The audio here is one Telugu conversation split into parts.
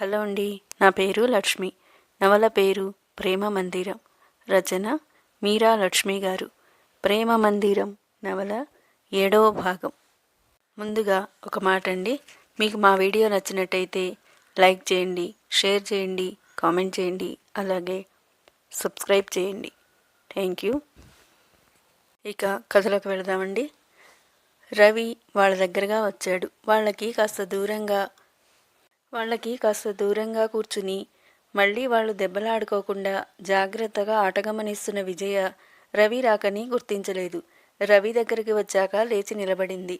హలో అండి నా పేరు లక్ష్మి. నవల పేరు ప్రేమ మందిరం. రచన మీరా లక్ష్మి గారు. ప్రేమ మందిరం నవల ఏడవ భాగం. ముందుగా ఒక మాట అండి. మీకు మా వీడియో నచ్చినట్టయితే లైక్ చేయండి షేర్ చేయండి కామెంట్ చేయండి అలాగే సబ్స్క్రైబ్ చేయండి. Thank you. ఇక కథలోకి వెళదామండి. రవి వాళ్ళ దగ్గరగా వచ్చాడు. వాళ్ళకి కాస్త దూరంగా వాళ్ళకి కాస్త దూరంగా కూర్చుని మళ్ళీ వాళ్ళు దెబ్బలాడుకోకుండా జాగ్రత్తగా ఆటగమనిస్తున్న విజయ రవి రాకని గుర్తించలేదు. రవి దగ్గరికి వచ్చాక లేచి నిలబడింది.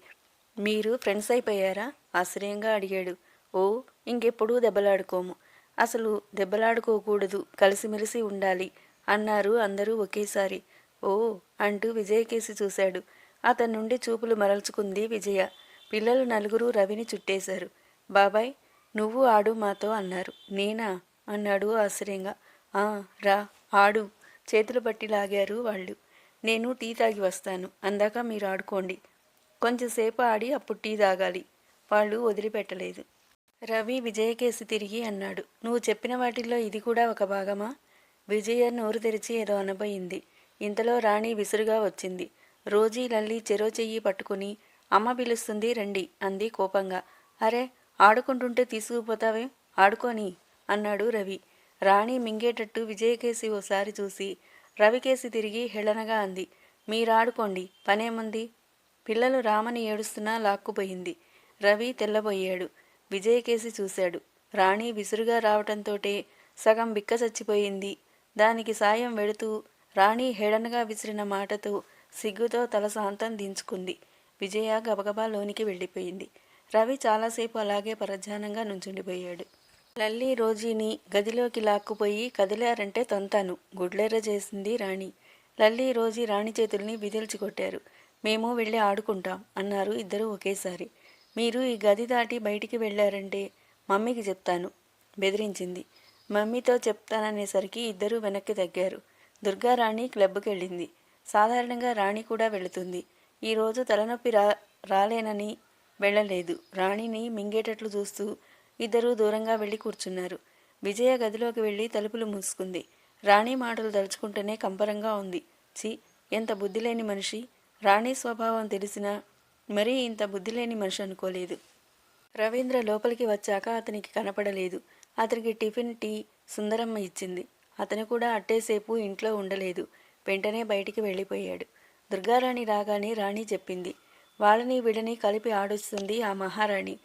మీరు ఫ్రెండ్స్ అయిపోయారా? ఆశ్చర్యంగా అడిగాడు. ఓ ఇంకెప్పుడూ దెబ్బలాడుకోము. అసలు దెబ్బలాడుకోకూడదు కలిసిమెలిసి ఉండాలి అన్నారు అందరూ ఒకేసారి. ఓ అంటూ విజయ్ కేసి చూశాడు. అతని నుండి చూపులు మరల్చుకుంది విజయ. పిల్లలు నలుగురు రవిని చుట్టేశారు. బాబాయ్ నువ్వు ఆడు మాతో అన్నారు. నేనా? అన్నాడు ఆశ్చర్యంగా. ఆ రా ఆడు. చేతులు పట్టి లాగారు వాళ్ళు. నేను టీ తాగి వస్తాను. అందాక మీరు ఆడుకోండి. కొంచెంసేపు ఆడి అప్పుడు టీ తాగాలి. వాళ్ళు వదిలిపెట్టలేదు. రవి విజయకేసి తిరిగి అన్నాడు. నువ్వు చెప్పిన వాటిల్లో ఇది కూడా ఒక భాగమా? విజయ నోరు తెరిచి ఏదో అనబోయింది. ఇంతలో రాణి విసురుగా వచ్చింది. రోజీ లల్లి చెరో చెయ్యి పట్టుకుని అమ్మ పిలుస్తుంది రండి అంది కోపంగా. అరే ఆడుకుంటుంటే తీసుకుపోతావే? ఆడుకోని అన్నాడు రవి. రాణి మింగేటట్టు విజయకేసి ఓసారి చూసి రవికేసి తిరిగి హెళనగా అంది. మీరాడుకోండి పనేముంది? పిల్లలు రామని ఏడుస్తున్నా లాక్కుపోయింది. రవి తెల్లబోయాడు. విజయకేసి చూశాడు. రాణి విసురుగా రావటంతోటే సగం బిక్క చచ్చిపోయింది. దానికి సాయం వెడుతూ రాణి హేళనగా విసిరిన మాటతో సిగ్గుతో తల శాంతం దించుకుంది. విజయ గబగబా లోనికి వెళ్ళిపోయింది. రవి చాలాసేపు అలాగే పరధ్యానంగా నుంచుండిపోయాడు. లల్లి రోజీని గదిలోకి లాక్కుపోయి కదిలారంటే తంతాను. గుడ్లెర్ర చేసింది రాణి. లల్లి రోజీ రాణి చేతుల్ని విదిల్చి కొట్టారు మేము వెళ్ళి ఆడుకుంటాం అన్నారు ఇద్దరు ఒకేసారి. మీరు ఈ గది దాటి బయటికి వెళ్ళారంటే మమ్మీకి చెప్తాను బెదిరించింది. మమ్మీతో చెప్తాననేసరికి ఇద్దరూ వెనక్కి తగ్గారు. దుర్గారాణి క్లబ్కి వెళ్ళింది సాధారణంగా రాణి కూడా వెళుతుంది. ఈరోజు తలనొప్పి రా రాలేనని వెళ్ళలేదు. రాణిని మింగేటట్లు చూస్తూ ఇద్దరూ దూరంగా వెళ్ళి కూర్చున్నారు. విజయ గదిలోకి వెళ్ళి తలుపులు మూసుకుంది. రాణి మాటలు తలుచుకుంటేనే కంపరంగా ఉంది. చి ఎంత బుద్ధిలేని మనిషి. రాణి స్వభావం తెలిసినా మరీ ఇంత బుద్ధిలేని మనిషి అనుకోలేదు. రవీంద్ర లోపలికి వచ్చాక అతనికి కనపడలేదు. అతనికి టిఫిన్ టీ సుందరమ్మ ఇచ్చింది. అతను కూడా అట్టేసేపు ఇంట్లో ఉండలేదు. వెంటనే బయటికి వెళ్ళిపోయాడు. దుర్గారాణి రాగానే రాణి చెప్పింది. వాళ్ళని వీళ్ళని కలిపి ఆడుస్తుంది ఆ మహారాణి.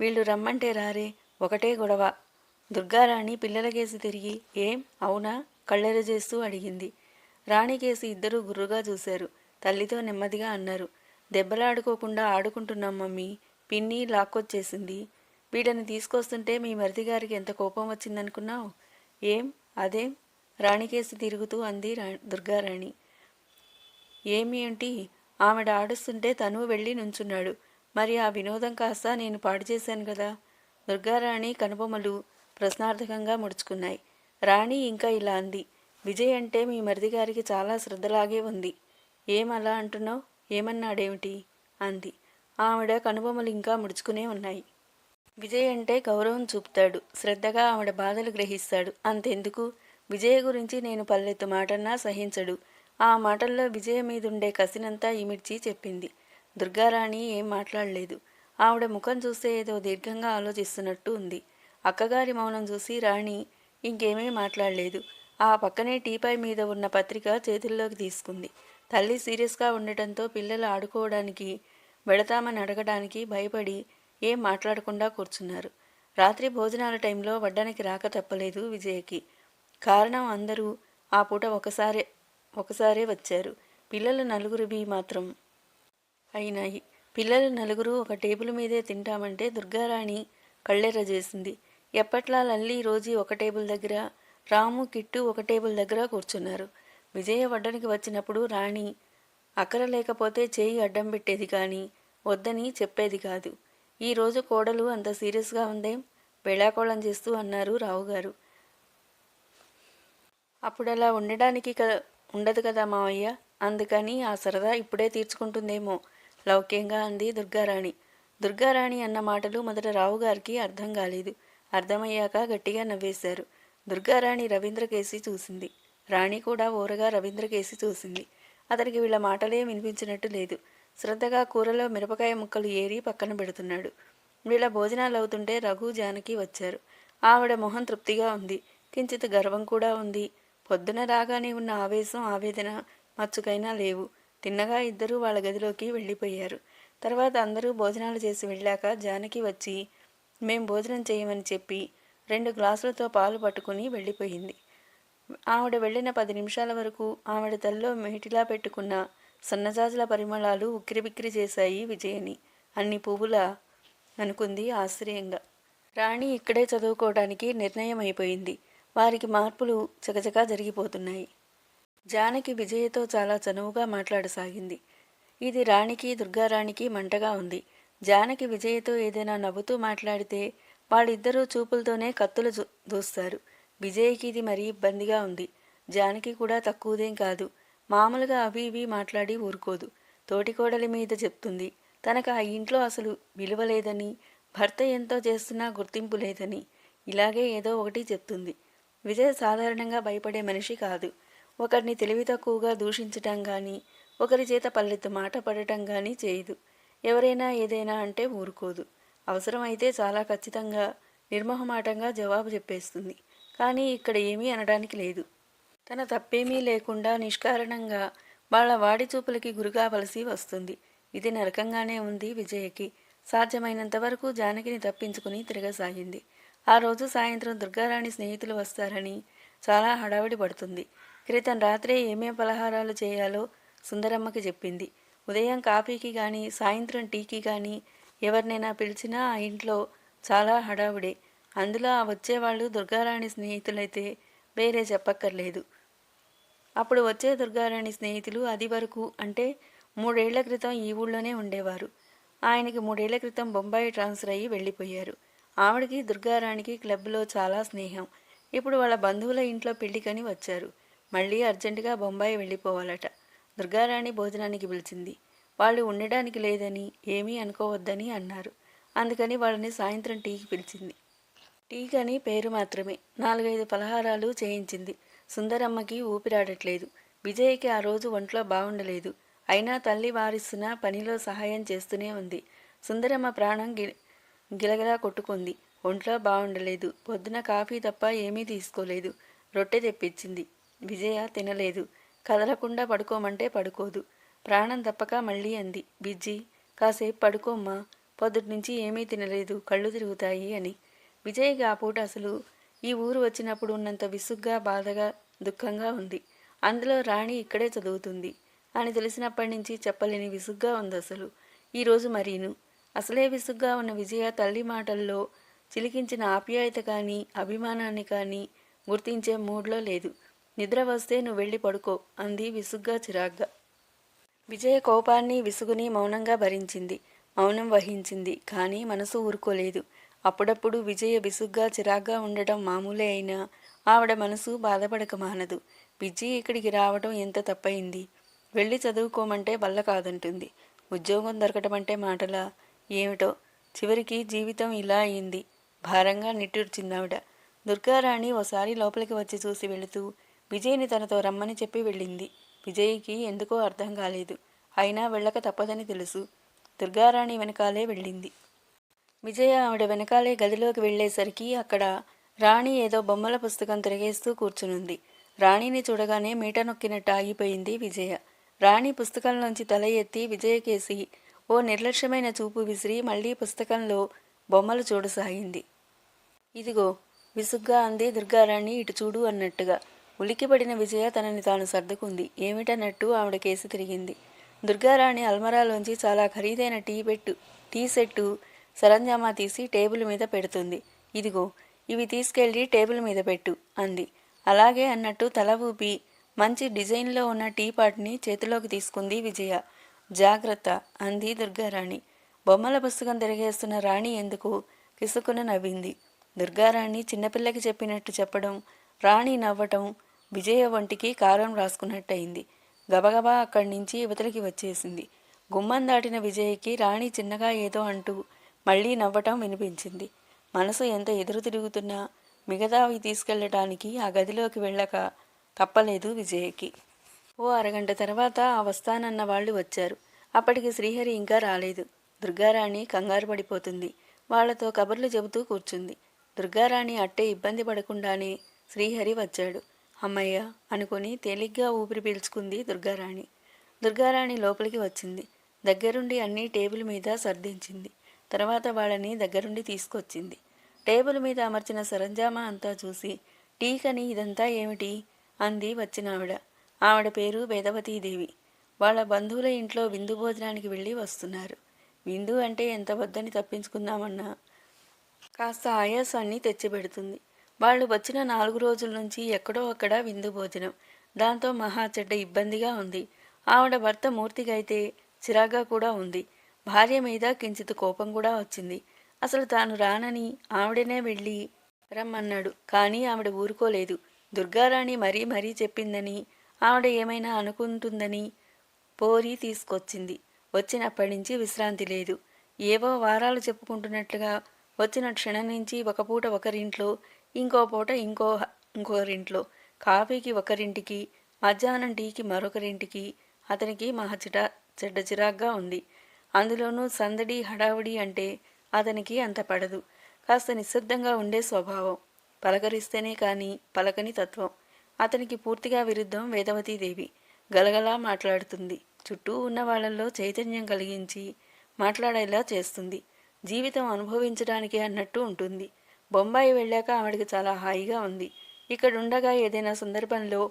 వీళ్ళు రమ్మంటే రారే ఒకటే గొడవ. దుర్గారాణి పిల్లలకేసి తిరిగి ఏం? అవునా? కళ్ళెర చేస్తూ అడిగింది రాణికేసి ఇద్దరూ గుర్రుగా చూశారు. తల్లితో నెమ్మదిగా అన్నారు దెబ్బలాడుకోకుండా ఆడుకుంటున్నాం మమ్మీ. పిన్ని లాక్కొచ్చేసింది. వీళ్ళని తీసుకొస్తుంటే మీ మరిదిగారికి ఎంత కోపం వచ్చిందనుకున్నావు? ఏం? అదేం? రాణికేసి తిరుగుతూ అంది రా దుర్గారాణి. ఏమి ఏంటి ఆవిడ ఆడుస్తుంటే తను వెళ్ళి నుంచున్నాడు. మరి ఆ వినోదం కాస్త నేను పాడు చేశాను కదా. దుర్గారాణి కనుబొమ్మలు ప్రశ్నార్థకంగా ముడుచుకున్నాయి. రాణి ఇంకా ఇలా అంది. విజయ్ అంటే మీ మరిది గారికి చాలా శ్రద్ధలాగే ఉంది. ఏమలా అంటున్నావు? ఏమన్నాడేమిటి? అంది. ఆవిడ కనుబొమ్మలు ఇంకా ముడుచుకునే ఉన్నాయి. విజయ్ అంటే గౌరవం చూపుతాడు. శ్రద్ధగా ఆవిడ బాధలు గ్రహిస్తాడు. అంతెందుకు? విజయ్ గురించి నేను పల్లెత్తు మాటన్నా సహించడు. ఆ మాటల్లో విజయ మీదుండే కసినంతా ఇమిడ్చి చెప్పింది. దుర్గారాణి ఏం మాట్లాడలేదు. ఆవిడ ముఖం చూస్తే ఏదో దీర్ఘంగా ఆలోచిస్తున్నట్టు ఉంది. అక్కగారి మౌనం చూసి రాణి ఇంకేమీ మాట్లాడలేదు. ఆ పక్కనే టీపై మీద ఉన్న పత్రిక చేతుల్లోకి తీసుకుంది. తల్లి సీరియస్గా ఉండటంతో పిల్లలు ఆడుకోవడానికి వెడతామని అడగడానికి భయపడి ఏం మాట్లాడకుండా కూర్చున్నారు. రాత్రి భోజనాల టైంలో వడ్డానికి రాక తప్పలేదు విజయకి. కారణం అందరూ ఆ పూట ఒకసారి ఒకసారే వచ్చారు. పిల్లలు నలుగురివి మాత్రం అయినాయి. పిల్లలు నలుగురు ఒక టేబుల్ మీదే తింటామంటే దుర్గారాణి కళ్ళెర్ర చేసింది. ఎప్పట్లా లల్లి రోజీ ఒక టేబుల్ దగ్గర రాము కిట్టు ఒక టేబుల్ దగ్గర కూర్చున్నారు. విజయ వడ్డానికి వచ్చినప్పుడు రాణి అక్కర లేకపోతే చేయి అడ్డం పెట్టేది కానీ వద్దని చెప్పేది కాదు. ఈరోజు కోడలు అంత సీరియస్గా ఉందేం? వేళాకోళం చేస్తూ అన్నారు రావుగారు. అప్పుడు అలా ఉండడానికి ఉండదు కదా మావయ్య. అందుకని ఆ సరదా ఇప్పుడే తీర్చుకుంటుందేమో. లౌక్యంగా అంది దుర్గారాణి. దుర్గారాణి అన్న మాటలు మొదట రావుగారికి అర్థం కాలేదు. అర్థమయ్యాక గట్టిగా నవ్వేశారు. దుర్గారాణి రవీంద్రకేసి చూసింది. రాణి కూడా ఊరగా రవీంద్రకేసి చూసింది. అతనికి వీళ్ళ మాటలే వినిపించినట్టు లేదు. శ్రద్ధగా కూరలో మిరపకాయ ముక్కలు ఏరి పక్కన పెడుతున్నాడు. వీళ్ళ భోజనాలు అవుతుంటే రఘు జానకి వచ్చారు. ఆవిడ మొహం తృప్తిగా ఉంది. కించిత్ గర్వం కూడా ఉంది. పొద్దున రాగానే ఉన్న ఆవేశం ఆవేదన మచ్చుకైనా లేవు. తిన్నగా ఇద్దరూ వాళ్ళ గదిలోకి వెళ్ళిపోయారు. తర్వాత అందరూ భోజనాలు చేసి వెళ్ళాక జానకి వచ్చి మేం భోజనం చేయమని చెప్పి రెండు గ్లాసులతో పాలు పట్టుకుని వెళ్ళిపోయింది. ఆవిడ వెళ్ళిన పది నిమిషాల వరకు ఆవిడ తల్లో మేటిలా పెట్టుకున్న సన్నజాజుల పరిమళాలు ఉక్కిరిబిక్కిరి చేశాయి విజయని. అన్ని పువ్వుల అనుకుంది ఆశ్చర్యంగా. రాణి ఇక్కడే చదువుకోవడానికి నిర్ణయం అయిపోయింది వారికి మార్పులు చకచకా జరిగిపోతున్నాయి. జానకి విజయతో చాలా చనువుగా మాట్లాడసాగింది. ఇది రాణికి దుర్గారాణికి మంటగా ఉంది. జానకి విజయతో ఏదైనా నవ్వుతూ మాట్లాడితే వాళ్ళిద్దరూ చూపులతోనే కత్తులు దూస్తారు. విజయ్కి ఇది మరీ ఇబ్బందిగా ఉంది. జానకి కూడా తక్కువదేం కాదు. మామూలుగా అవి ఇవి మాట్లాడి ఊరుకోదు. తోటికోడలి మీద చెప్తుంది. తనకు ఆ ఇంట్లో అసలు విలువ లేదని భర్త ఎంతో చేస్తున్నా గుర్తింపు లేదని ఇలాగే ఏదో ఒకటి చెప్తుంది. విజయ్ సాధారణంగా భయపడే మనిషి కాదు. ఒకరిని తెలివి తక్కువగా దూషించటం కానీ ఒకరి చేత పల్లెత్తు మాట పడటం కానీ చేయదు. ఎవరైనా ఏదైనా అంటే ఊరుకోదు. అవసరమైతే చాలా ఖచ్చితంగా నిర్మోహమాటంగా జవాబు చెప్పేస్తుంది. కానీ ఇక్కడ ఏమీ అనడానికి లేదు. తన తప్పేమీ లేకుండా నిష్కారణంగా వాళ్ళ వాడి చూపులకి గురికావలసి వస్తుంది. ఇది నరకంగానే ఉంది విజయకి. సాధ్యమైనంత వరకు జానకిని తప్పించుకుని తిరగసాగింది. ఆ రోజు సాయంత్రం దుర్గారాణి స్నేహితులు వస్తారని చాలా హడావిడి పడుతుంది. క్రితం రాత్రే ఏమేం పలహారాలు చేయాలో సుందరమ్మకి చెప్పింది. ఉదయం కాఫీకి కానీ సాయంత్రం టీకి కానీ ఎవరినైనా పిలిచినా ఆ ఇంట్లో చాలా హడావుడే. అందులో ఆ వచ్చేవాళ్ళు దుర్గారాణి స్నేహితులైతే వేరే చెప్పక్కర్లేదు. అప్పుడు వచ్చే దుర్గారాణి స్నేహితులు అది వరకు అంటే మూడేళ్ళ క్రితం ఈ ఊళ్ళోనే ఉండేవారు. ఆయనకి మూడేళ్ళ క్రితం బొంబాయి ట్రాన్స్ఫర్ అయ్యి వెళ్ళిపోయారు. ఆవిడకి దుర్గారాణికి క్లబ్లో చాలా స్నేహం. ఇప్పుడు వాళ్ళ బంధువుల ఇంట్లో పెళ్ళికని వచ్చారు. మళ్ళీ అర్జెంటుగా బొంబాయి వెళ్ళిపోవాలట. దుర్గారాణి భోజనానికి పిలిచింది. వాళ్ళు ఉండడానికి లేదని ఏమీ అనుకోవద్దని అన్నారు. అందుకని వాళ్ళని సాయంత్రం టీకి పిలిచింది. టీకని పేరు మాత్రమే. నాలుగైదు పలహారాలు చేయించింది. సుందరమ్మకి ఊపిరాడట్లేదు. విజయ్కి ఆ రోజు ఒంట్లో బాగుండలేదు అయినా తల్లి వారిస్తున్న పనిలో సహాయం చేస్తూనే ఉంది. సుందరమ్మ ప్రాణం గి గిలగిలా కొట్టుకుంది. ఒంట్లో బాగుండలేదు. పొద్దున కాఫీ తప్ప ఏమీ తీసుకోలేదు. రొట్టె తెప్పించింది. విజయ తినలేదు. కదలకుండా పడుకోమంటే పడుకోదు. ప్రాణం తప్పక మళ్ళీ అంది. బిజ్జి కాసేపు పడుకోమ్మా. పొద్దుటి నుంచి ఏమీ తినలేదు. కళ్ళు తిరుగుతాయి అని. విజయ్కి ఆ పూట అసలు ఈ ఊరు వచ్చినప్పుడు ఉన్నంత విసుగ్గా బాధగా దుఃఖంగా ఉంది. అందులో రాణి ఇక్కడే చదువుతుంది. అని తెలిసినప్పటి నుంచి చెప్పలేని విసుగ్గా ఉంది అసలు. ఈరోజు మరీను. అసలే విసుగ్గా ఉన్న విజయ తల్లి మాటల్లో చిలికించిన ఆప్యాయత కానీ అభిమానాన్ని కానీ గుర్తించే మూడ్లో లేదు. నిద్ర వస్తే నువ్వు వెళ్ళి పడుకో అంది విసుగ్గా చిరాగ్గా. విజయ కోపాన్ని విసుగుని మౌనంగా భరించింది. మౌనం వహించింది కానీ మనసు ఊరుకోలేదు. అప్పుడప్పుడు విజయ విసుగ్గా చిరాగ్గా ఉండటం మామూలే అయినా ఆవిడ మనసు బాధపడక మానదు. విజయ ఇక్కడికి రావడం ఎంత తప్పయింది? వెళ్ళి చదువుకోమంటే వల్ల కాదంటుంది. ఉద్యోగం దొరకటం అంటే మాటలా? ఏమిటో. చివరికి జీవితం ఇలా అయింది. భారంగా నిట్టూర్చిందావిడ. దుర్గారాణి ఓసారి లోపలికి వచ్చి చూసి వెళుతూ విజయ్ని తనతో రమ్మని చెప్పి వెళ్ళింది. విజయ్కి ఎందుకో అర్థం కాలేదు. అయినా వెళ్ళక తప్పదని తెలుసు. దుర్గారాణి వెనకాలే వెళ్ళింది. విజయ ఆవిడ వెనకాలే గదిలోకి వెళ్ళేసరికి అక్కడ రాణి ఏదో బొమ్మల పుస్తకం తిరిగేస్తూ కూర్చునుంది. రాణిని చూడగానే మీట నొక్కినట్టు ఆగిపోయింది విజయ. రాణి పుస్తకంలోంచి తల ఎత్తి విజయకేసి ఓ నిర్లక్ష్యమైన చూపు విసిరి మళ్ళీ పుస్తకంలో బొమ్మలు చూడసాగింది. ఇదిగో విసుగ్గా అంది దుర్గారాణి ఇటు చూడు అన్నట్టుగా. ఉలిక్కిపడిన విజయ తనని తాను సర్దుకుంది. ఏమిటన్నట్టు ఆవిడ కేసు తిరిగింది. దుర్గారాణి అల్మరాలోంచి చాలా ఖరీదైన టీ పెట్టు టీ సెట్టు సరంజామా తీసి టేబుల్ మీద పెడుతుంది. ఇదిగో ఇవి తీసుకెళ్ళి టేబుల్ మీద పెట్టు అంది. అలాగే అన్నట్టు తల ఊపి మంచి డిజైన్లో ఉన్న టీ పాట్ని చేతిలోకి తీసుకుంది విజయ. జాగ్రత్త అంది దుర్గారాణి. బొమ్మల పుస్తకం తిరిగేస్తున్న రాణి ఎందుకు? కిసుకున నవ్వింది. దుర్గారాణి చిన్నపిల్లకి చెప్పినట్టు చెప్పడం రాణి నవ్వటం విజయ వంటికి కారం రాసుకున్నట్టయింది. గబగబా అక్కడి నుంచి యువతలకి వచ్చేసింది. గుమ్మం దాటిన విజయ్కి రాణి చిన్నగా ఏదో అంటూ మళ్ళీ నవ్వటం వినిపించింది. మనసు ఎంత ఎదురు తిరుగుతున్నా మిగతావి తీసుకెళ్ళటానికి ఆ గదిలోకి వెళ్ళక తప్పలేదు విజయ్కి. ఓ అరగంట తర్వాత ఆ వస్తానన్న వాళ్ళు వచ్చారు. అప్పటికి శ్రీహరి ఇంకా రాలేదు. దుర్గారాణి కంగారు పడిపోతుంది. వాళ్ళతో కబుర్లు చెబుతూ కూర్చుంది. దుర్గారాణి అట్టే ఇబ్బంది పడకుండానే శ్రీహరి వచ్చాడు. అమ్మయ్య అనుకుని తేలిగ్గా ఊపిరి పీల్చుకుంది దుర్గారాణి. దుర్గారాణి లోపలికి వచ్చింది. దగ్గరుండి అన్నీ టేబుల్ మీద సర్దించింది. తర్వాత వాళ్ళని దగ్గరుండి తీసుకొచ్చింది. టేబుల్ మీద అమర్చిన సరంజామా అంతా చూసి టీకని ఇదంతా ఏమిటి? అంది వచ్చినావిడ. ఆవిడ పేరు వేదవతీదేవి. వాళ్ళ బంధువుల ఇంట్లో విందు భోజనానికి వెళ్ళి వస్తున్నారు. విందు అంటే ఎంత వద్దని తప్పించుకుందామన్నా కాస్త ఆయాసాన్ని తెచ్చిపెడుతుంది. వాళ్ళు వచ్చిన నాలుగు రోజుల నుంచి ఎక్కడో అక్కడ విందు భోజనం. దాంతో మహా చెడ్డ ఇబ్బందిగా ఉంది. ఆవిడ భర్త మూర్తిగైతే చిరాగ్గా కూడా ఉంది. భార్య మీద కించిత్ కోపం కూడా వచ్చింది. అసలు తాను రానని ఆవిడనే వెళ్ళి రమ్మన్నాడు. కానీ ఆవిడ ఊరుకోలేదు. దుర్గారాణి మరీ మరీ చెప్పిందని ఆవిడ ఏమైనా అనుకుంటుందని పోరి తీసుకొచ్చింది. వచ్చినప్పటి నుంచి విశ్రాంతి లేదు. ఏవో వారాలు చెప్పుకుంటున్నట్లుగా వచ్చిన క్షణం నుంచి ఒక పూట ఒకరింట్లో ఇంకో పూట ఇంకో ఇంకొకరింట్లో కాఫీకి ఒకరింటికి మధ్యాహ్నం టీకి మరొకరింటికి. అతనికి మహా చిట చెడ్డ చిరాగ్గా ఉంది. అందులోనూ సందడి హడావుడి అంటే అతనికి అంత పడదు. కాస్త నిశ్శబ్దంగా ఉండే స్వభావం. పలకరిస్తేనే కానీ పలకని తత్వం. అతనికి పూర్తిగా విరుద్ధం వేదవతీదేవి. గలగలా మాట్లాడుతుంది. చుట్టూ ఉన్న వాళ్ళల్లో చైతన్యం కలిగించి మాట్లాడేలా చేస్తుంది. జీవితం అనుభవించడానికి అన్నట్టు ఉంటుంది. బొంబాయి వెళ్ళాక ఆవిడకి చాలా హాయిగా ఉంది. ఇక్కడ ఉండగా ఏదైనా సందర్భంలో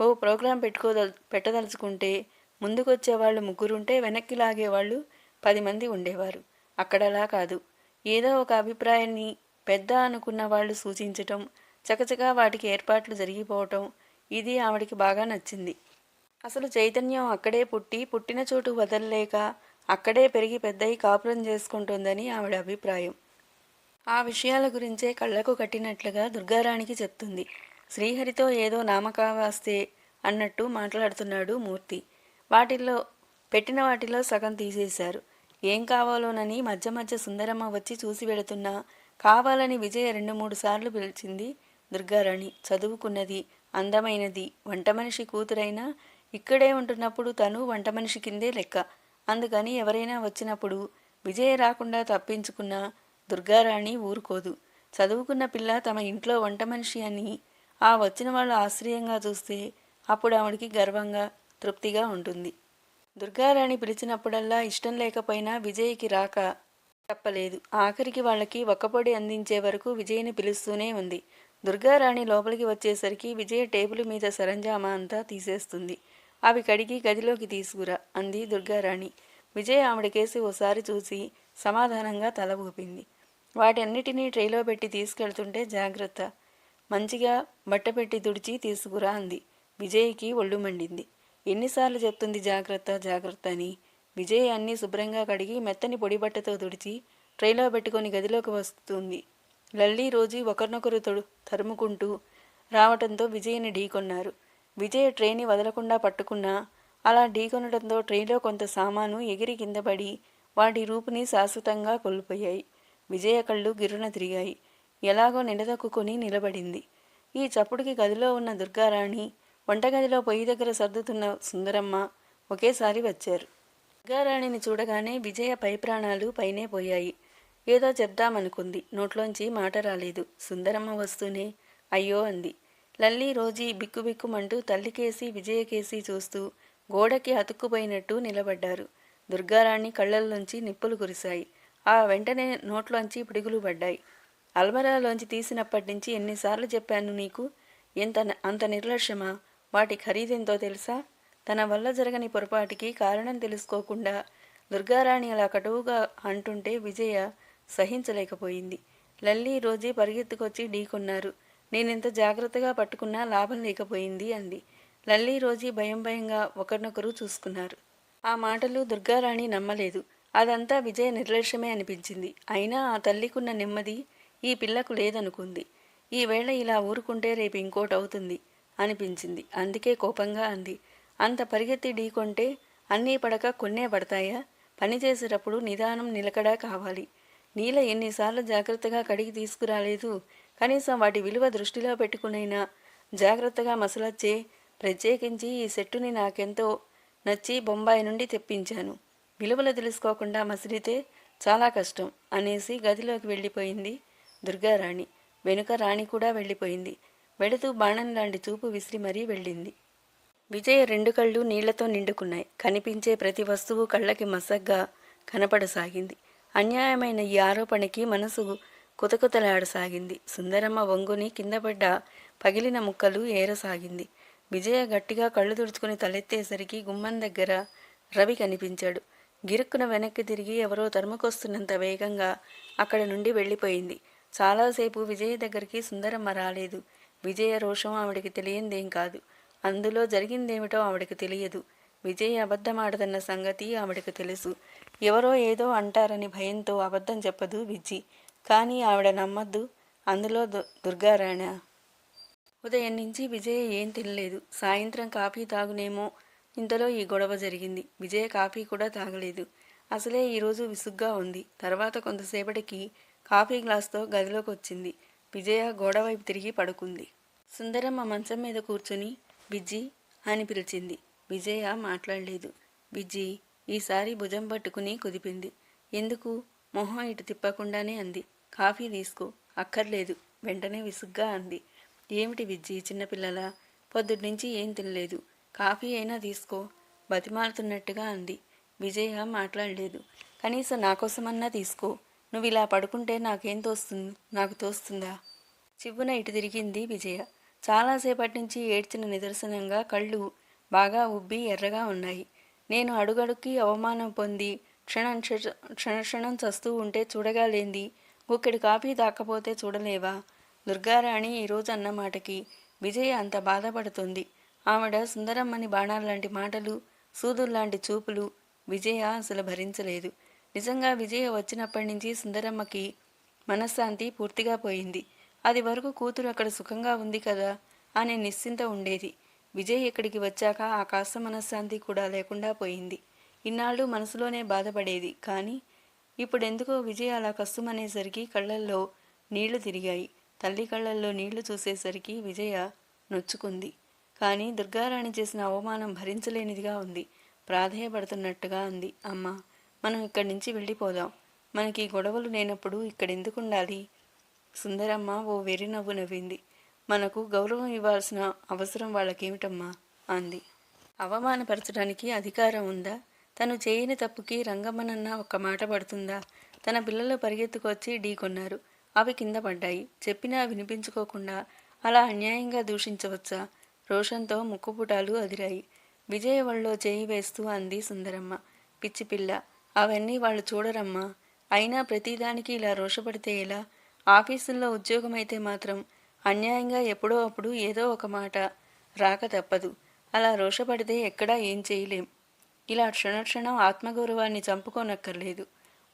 ఓ ప్రోగ్రాం పెట్టుకోదల్ పెట్టదలుచుకుంటే ముందుకొచ్చే వాళ్ళు ముగ్గురుంటే వెనక్కి లాగేవాళ్ళు పది మంది ఉండేవారు. అక్కడలా కాదు. ఏదో ఒక అభిప్రాయాన్ని పెద్ద అనుకున్న వాళ్ళు సూచించటం చకచకా వాటికి ఏర్పాట్లు జరిగిపోవటం ఇది ఆవిడికి బాగా నచ్చింది. అసలు చైతన్యం అక్కడే పుట్టి పుట్టిన చోటు వదలలేక అక్కడే పెరిగి పెద్దయి కాపురం చేసుకుంటుందని ఆవిడ అభిప్రాయం. ఆ విషయాల గురించే కళ్ళకు కట్టినట్లుగా దుర్గారాణికి చెప్తుంది. శ్రీహరితో ఏదో నామకావాస్తే అన్నట్టు మాట్లాడుతున్నాడు మూర్తి. వాటిల్లో పెట్టిన వాటిలో సగం తీసేశారు. ఏం కావాలోనని మధ్య మధ్య సుందరమ్మ వచ్చి చూసి వెళుతున్నా కావాలని విజయ రెండు మూడు సార్లు పిలిచింది దుర్గారాణి చదువుకున్నది అందమైనది. వంట మనిషి కూతురైనా ఇక్కడే ఉంటున్నప్పుడు తను వంట మనిషి కిందే లెక్క. అందుకని ఎవరైనా వచ్చినప్పుడు విజయ రాకుండా తప్పించుకున్న దుర్గారాణి ఊరుకోదు. చదువుకున్న పిల్ల తమ ఇంట్లో వంట మనిషి అని ఆ వచ్చిన వాళ్ళు ఆశ్రయంగా చూస్తే అప్పుడు ఆవిడికి గర్వంగా తృప్తిగా ఉంటుంది. దుర్గారాణి పిలిచినప్పుడల్లా ఇష్టం లేకపోయినా విజయ్కి రాక తప్పలేదు. ఆఖరికి వాళ్ళకి ఒక్కపొడి అందించే వరకు విజయ్ని పిలుస్తూనే ఉంది. దుర్గారాణి లోపలికి వచ్చేసరికి విజయ టేబుల్ మీద సరంజామా అంతా తీసేస్తుంది. అవి కడిగి గదిలోకి తీసుకురా అంది దుర్గారాణి. విజయ ఆవిడకేసి ఓసారి చూసి సమాధానంగా తల ఊపింది. వాటన్నిటినీ ట్రైలో పెట్టి తీసుకెళ్తుంటే జాగ్రత్త. మంచిగా బట్ట పెట్టి తుడిచి తీసుకురా అంది. విజయ్కి ఒళ్ళు మండింది. ఎన్నిసార్లు చెప్తుంది జాగ్రత్త జాగ్రత్త అని. విజయ్ అన్నీ శుభ్రంగా కడిగి మెత్తని పొడి బట్టతో తుడిచి ట్రైలో పెట్టుకొని గదిలోకి వస్తుంది. లల్లి రోజు ఒకరినొకరు తొడు తరుముకుంటూ రావటంతో విజయ్ని ఢీకొన్నారు విజయ్ ట్రైని వదలకుండా పట్టుకున్నా అలా ఢీకొనడంతో ట్రైన్లో కొంత సామాను ఎగిరి కింద పడి వాటి రూపుని శాశ్వతంగా కోల్పోయాయి. విజయ కళ్ళు గిరున తిరిగాయి. ఎలాగో నిలదొక్కుని నిలబడింది. ఈ చప్పుడుకి గదిలో ఉన్న దుర్గారాణి వంటగదిలో పొయ్యి దగ్గర సర్దుతున్న సుందరమ్మ ఒకేసారి వచ్చారు. దుర్గారాణిని చూడగానే విజయ పై ప్రాణాలు పైనే పోయాయి. ఏదో చెప్దామనుకుంది. నోట్లోంచి మాట రాలేదు. సుందరమ్మ వస్తూనే అయ్యో అంది. లల్లి రోజీ బిక్కుబిక్కుమంటూ తల్లికేసి విజయకేసి చూస్తూ గోడకి అతుక్కుపోయినట్టు నిలబడ్డారు. దుర్గారాణి కళ్ళల్లోంచి నిప్పులు కురిశాయి. ఆ వెంటనే నోట్లోంచి పిడుగులు పడ్డాయి. అల్మరాలోంచి తీసినప్పటి నుంచి ఎన్నిసార్లు చెప్పాను నీకు? ఎంత అంత నిర్లక్ష్యమా? వాటి ఖరీదెంతో తెలుసా? తన వల్ల జరగని పొరపాటికి కారణం తెలుసుకోకుండా దుర్గారాణి అలా కటువుగా అంటుంటే విజయ సహించలేకపోయింది. లల్లి రోజీ పరిగెత్తుకొచ్చి ఢీకొన్నారు నేనెంత జాగ్రత్తగా పట్టుకున్నా లాభం లేకపోయింది అంది. లల్లి రోజీ భయం భయంగా ఒకరినొకరు చూసుకున్నారు. ఆ మాటలు దుర్గారాణి నమ్మలేదు. అదంతా విజయ నిర్లక్ష్యమే అనిపించింది. అయినా ఆ తల్లికున్న నెమ్మది ఈ పిల్లకు లేదనుకుంది. ఈవేళ ఇలా ఊరుకుంటే రేపు ఇంకోటి అవుతుంది అనిపించింది. అందుకే కోపంగా అంది. అంత పరిగెత్తి ఢీకొంటే అన్నీ పడక కొన్నే పడతాయా? పని చేసేటప్పుడు నిదానం నిలకడా కావాలి. నీల ఎన్నిసార్లు జాగ్రత్తగా కడిగి తీసుకురాలేదు. కనీసం వాటి విలువ దృష్టిలో పెట్టుకునైనా జాగ్రత్తగా మసలొచ్చే ప్రత్యేకించి ఈ సెట్టుని నాకెంతో నచ్చి బొంబాయి నుండి తెప్పించాను. విలువలు తెలుసుకోకుండా మసిలితే చాలా కష్టం అనేసి గదిలోకి వెళ్ళిపోయింది దుర్గారాణి. వెనుక రాణి కూడా వెళ్ళిపోయింది. వెళుతూ బాణం లాంటి చూపు విసిరి మరీ వెళ్ళింది. విజయ రెండు కళ్ళు నీళ్ళతో నిండుకున్నాయి. కనిపించే ప్రతి వస్తువు కళ్ళకి మసగ్గా కనపడసాగింది. అన్యాయమైన ఈ ఆరోపణకి మనసు కుతకుతలాడసాగింది. సుందరమ్మ వంగుని కిందపడ్డ పగిలిన ముక్కలు ఏరసాగింది. విజయ గట్టిగా కళ్ళు తుడుచుకుని తలెత్తేసరికి గుమ్మం దగ్గర రవి కనిపించాడు. గిరుక్కున వెనక్కి తిరిగి ఎవరో తరుముకొస్తున్నంత వేగంగా అక్కడ నుండి వెళ్ళిపోయింది. చాలాసేపు విజయ దగ్గరికి సుందరమ్మ రాలేదు. విజయ రోషం ఆవిడకి తెలియందేం కాదు. అందులో జరిగిందేమిటో ఆవిడకి తెలియదు. విజయ్ అబద్ధమాడదన్న సంగతి ఆవిడకి తెలుసు. ఎవరో ఏదో అంటారని భయంతో అబద్ధం చెప్పదు విజ్జి కానీ ఆవిడ నమ్మద్దు. అందులో దు దుర్గారాణ. ఉదయం నుంచి విజయ ఏం తినలేదు. సాయంత్రం కాఫీ తాగునేమో. ఇంతలో ఈ గొడవ జరిగింది. విజయ కాఫీ కూడా తాగలేదు. అసలే ఈరోజు విసుగ్గా ఉంది. తర్వాత కొంతసేపటికి కాఫీ గ్లాస్తో గదిలోకి వచ్చింది విజయ గోడవైపు తిరిగి పడుకుంది. సుందరమ్మ మంచం మీద కూర్చుని బిజ్జి అని పిలిచింది. విజయ మాట్లాడలేదు. విజ్జి ఈసారి భుజం పట్టుకుని కుదిపింది. ఎందుకు? మొహం ఇటు తిప్పకుండానే అంది. కాఫీ తీసుకో అక్కర్లేదు. వెంటనే విసుగ్గా అంది. ఏమిటి విజ్జి చిన్నపిల్లల? పొద్దున్నుంచి ఏం తినలేదు. కాఫీ అయినా తీసుకో బతిమాలుతున్నట్టుగా అంది. విజయ మాట్లాడలేదు. కనీసం నా కోసమన్నా తీసుకో. నువ్వు ఇలా పడుకుంటే నాకేం తోస్తుంది? నాకు తోస్తుందా? చివ్వున ఇటు తిరిగింది విజయ. చాలాసేపటి నుంచి ఏడ్చిన నిదర్శనంగా కళ్ళు బాగా ఉబ్బి ఎర్రగా ఉన్నాయి. నేను అడుగడుక్కి అవమానం పొంది క్షణం క్షణక్షణం చస్తూ ఉంటే చూడగాలేంది. ఒక్కడి కాపీ దాకపోతే చూడలేవా? దుర్గారాణి ఈరోజు అన్న మాటకి విజయ అంత బాధపడుతుంది. ఆవిడ సుందరమ్మని బాణాల్లాంటి మాటలు సూదుల్లాంటి చూపులు విజయ అసలు భరించలేదు. నిజంగా విజయ వచ్చినప్పటి నుంచి సుందరమ్మకి మనశ్శాంతి పూర్తిగా పోయింది. అది వరకు కూతురు అక్కడ సుఖంగా ఉంది కదా అని నిశ్చింత ఉండేది. విజయ్ ఇక్కడికి వచ్చాక ఆ కాస్త మనశ్శాంతి కూడా లేకుండా పోయింది. ఇన్నాళ్ళు మనసులోనే బాధపడేది. కానీ ఇప్పుడెందుకో విజయ్ అలా కస్తుమనేసరికి కళ్ళల్లో నీళ్ళు తిరిగాయి. తల్లి కళ్ళల్లో నీళ్ళు చూసేసరికి విజయ నొచ్చుకుంది. కానీ దుర్గారాణి చేసిన అవమానం భరించలేనిదిగా ఉంది. ప్రాధేయపడుతున్నట్టుగా అంది. అమ్మ మనం ఇక్కడి నుంచి వెళ్ళిపోదాం. మనకి గొడవలు లేనప్పుడు ఇక్కడెందుకుండాలి? సుందరమ్మ ఓ వెర్రి నవ్వు నవ్వింది. మనకు గౌరవం ఇవ్వాల్సిన అవసరం వాళ్ళకేమిటమ్మా? అంది. అవమానపరచడానికి అధికారం ఉందా? తను చేయని తప్పుకి రంగమ్మనన్న ఒక్క మాట పడుతుందా? తన పిల్లలు పరిగెత్తుకొచ్చి ఢీకొన్నారు అవి కింద పడ్డాయి. చెప్పినా వినిపించుకోకుండా అలా అన్యాయంగా దూషించవచ్చా? రోషంతో ముక్కుపుటాలు అదిరాయి. విజయ చేయి వేస్తూ అంది సుందరమ్మ. పిచ్చి పిల్ల అవన్నీ వాళ్ళు చూడరమ్మా. అయినా ప్రతిదానికి ఇలా రోషపడితే ఎలా? ఆఫీసుల్లో ఉద్యోగమైతే మాత్రం అన్యాయంగా ఎప్పుడో అప్పుడు ఏదో ఒక మాట రాక తప్పదు. అలా రోషపడితే ఎక్కడా ఏం చేయలేం. ఇలా క్షణక్షణం ఆత్మగౌరవాన్ని చంపుకోనక్కర్లేదు.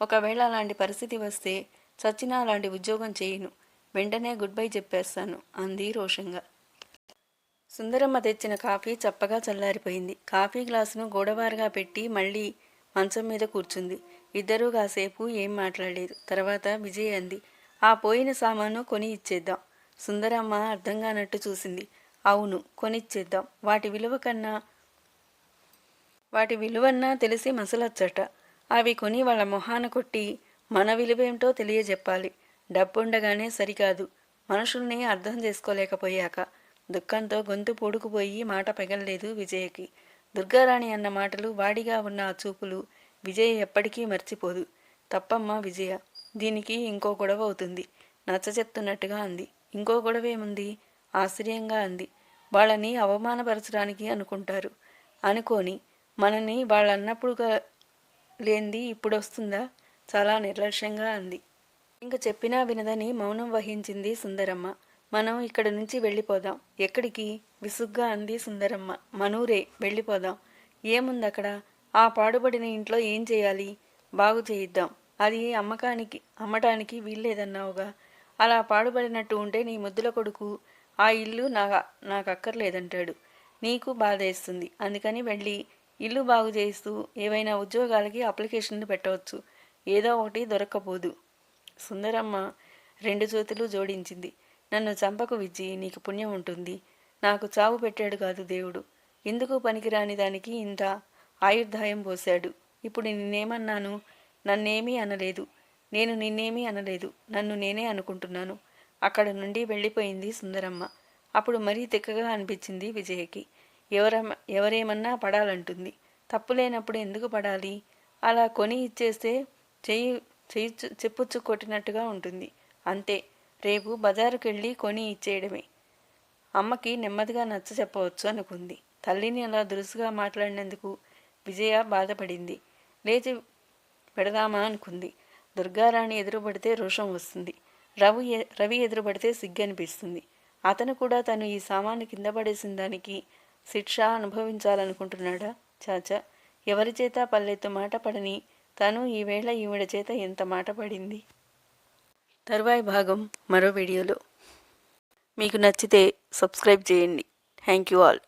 ఒకవేళ అలాంటి పరిస్థితి వస్తే చచ్చినా అలాంటి ఉద్యోగం చేయను. వెంటనే గుడ్ బై చెప్పేస్తాను అంది రోషంగా. సుందరమ్మ తెచ్చిన కాఫీ చప్పగా చల్లారిపోయింది. కాఫీ గ్లాసును గోడవారుగా పెట్టి మళ్ళీ మంచం మీద కూర్చుంది. ఇద్దరూ కాసేపు ఏం మాట్లాడలేదు. తర్వాత విజయ్ అంది ఆ పోయిన సామాను కొని ఇచ్చేద్దాం. సుందరమ్మ అర్థం కానట్టు చూసింది. అవును కొనిచ్చేద్దాం. వాటి విలువ కన్నా వాటి విలువన్నా తెలిసి మసలచ్చట. అవి కొని వాళ్ళ మొహాన కొట్టి మన విలువేంటో తెలియజెప్పాలి. డబ్బుండగానే సరికాదు. మనుషుల్ని అర్థం చేసుకోలేకపోయాక దుఃఖంతో గొంతు పూడుకుపోయి మాట పెగలలేదు విజయకి. దుర్గారాణి అన్న మాటలు వాడిగా ఉన్న ఆ చూపులు విజయ ఎప్పటికీ మర్చిపోదు. తప్పమ్మ విజయ దీనికి ఇంకో గొడవ అవుతుంది. నచ్చ చెప్తున్నట్టుగా అంది. ఇంకో గొడవేముంది ఆశ్చర్యంగా అంది. వాళ్ళని అవమానపరచడానికి అనుకుంటారు. అనుకొని మనని వాళ్ళన్నప్పుడుగా లేంది ఇప్పుడు వస్తుందా చాలా నిర్లక్ష్యంగా అంది. ఇంక చెప్పినా వినదని మౌనం వహించింది సుందరమ్మ. మనం ఇక్కడ నుంచి వెళ్ళిపోదాం. ఎక్కడికి? విసుగ్గా అంది సుందరమ్మ. మనూరే వెళ్ళిపోదాం. ఏముంది అక్కడ ఆ పాడుబడిన ఇంట్లో ఏం చేయాలి? బాగు చేయిద్దాం. అది అమ్మకానికి అమ్మటానికి వీల్లేదన్నావుగా. అలా పాడుబడినట్టు ఉంటే నీ ముద్దుల కొడుకు ఆ ఇల్లు నా నాకు అక్కర్లేదంటాడు నీకు బాధ వేస్తుంది. అందుకని వెళ్ళి ఇల్లు బాగు చేస్తూ ఏవైనా ఉద్యోగాలకి అప్లికేషన్లు పెట్టవచ్చు. ఏదో ఒకటి దొరక్కపోదు. సుందరమ్మ రెండు చేతులు జోడించింది. నన్ను చంపకు విజ్జి నీకు పుణ్యం ఉంటుంది. నాకు చావు పెట్టాడు కాదు దేవుడు. ఎందుకు పనికిరాని దానికి ఇంత ఆయుర్దాయం పోశాడు. ఇప్పుడు నిన్నేమన్నాను? నన్నేమీ అనలేదు. నేను నిన్నేమీ అనలేదు. నన్ను నేనే అనుకుంటున్నాను. అక్కడ నుండి వెళ్ళిపోయింది సుందరమ్మ. అప్పుడు మరీ తిక్కగా అనిపించింది విజయకి. ఎవరమ్మ ఎవరేమన్నా పడాలంటుంది. తప్పు లేనప్పుడు ఎందుకు పడాలి? అలా కొని ఇచ్చేస్తే చెయ్యి చెయ్యి చెప్పుచ్చు కొట్టినట్టుగా ఉంటుంది. అంతే. రేపు బజారుకెళ్ళి కొని ఇచ్చేయడమే. అమ్మకి నెమ్మదిగా నచ్చ చెప్పవచ్చు అనుకుంది. తల్లిని అలా దురుసుగా మాట్లాడినందుకు విజయ బాధపడింది. లేచి పెడదామా అనుకుంది. దుర్గారాణి ఎదురుపడితే రోషం వస్తుంది. రవి రవి ఎదురుపడితే సిగ్గనిపిస్తుంది అతను కూడా తను ఈ సామాను కింద పడేసిన దానికి శిక్ష అనుభవించాలనుకుంటున్నాడా? చాచా ఎవరి చేత పల్లెత్తు మాట పడని తను ఈవేళ ఈవిడ చేత ఎంత మాట పడింది? తరువాయి భాగం మరో వీడియోలో. మీకు నచ్చితే సబ్స్క్రైబ్ చేయండి. Thank you all.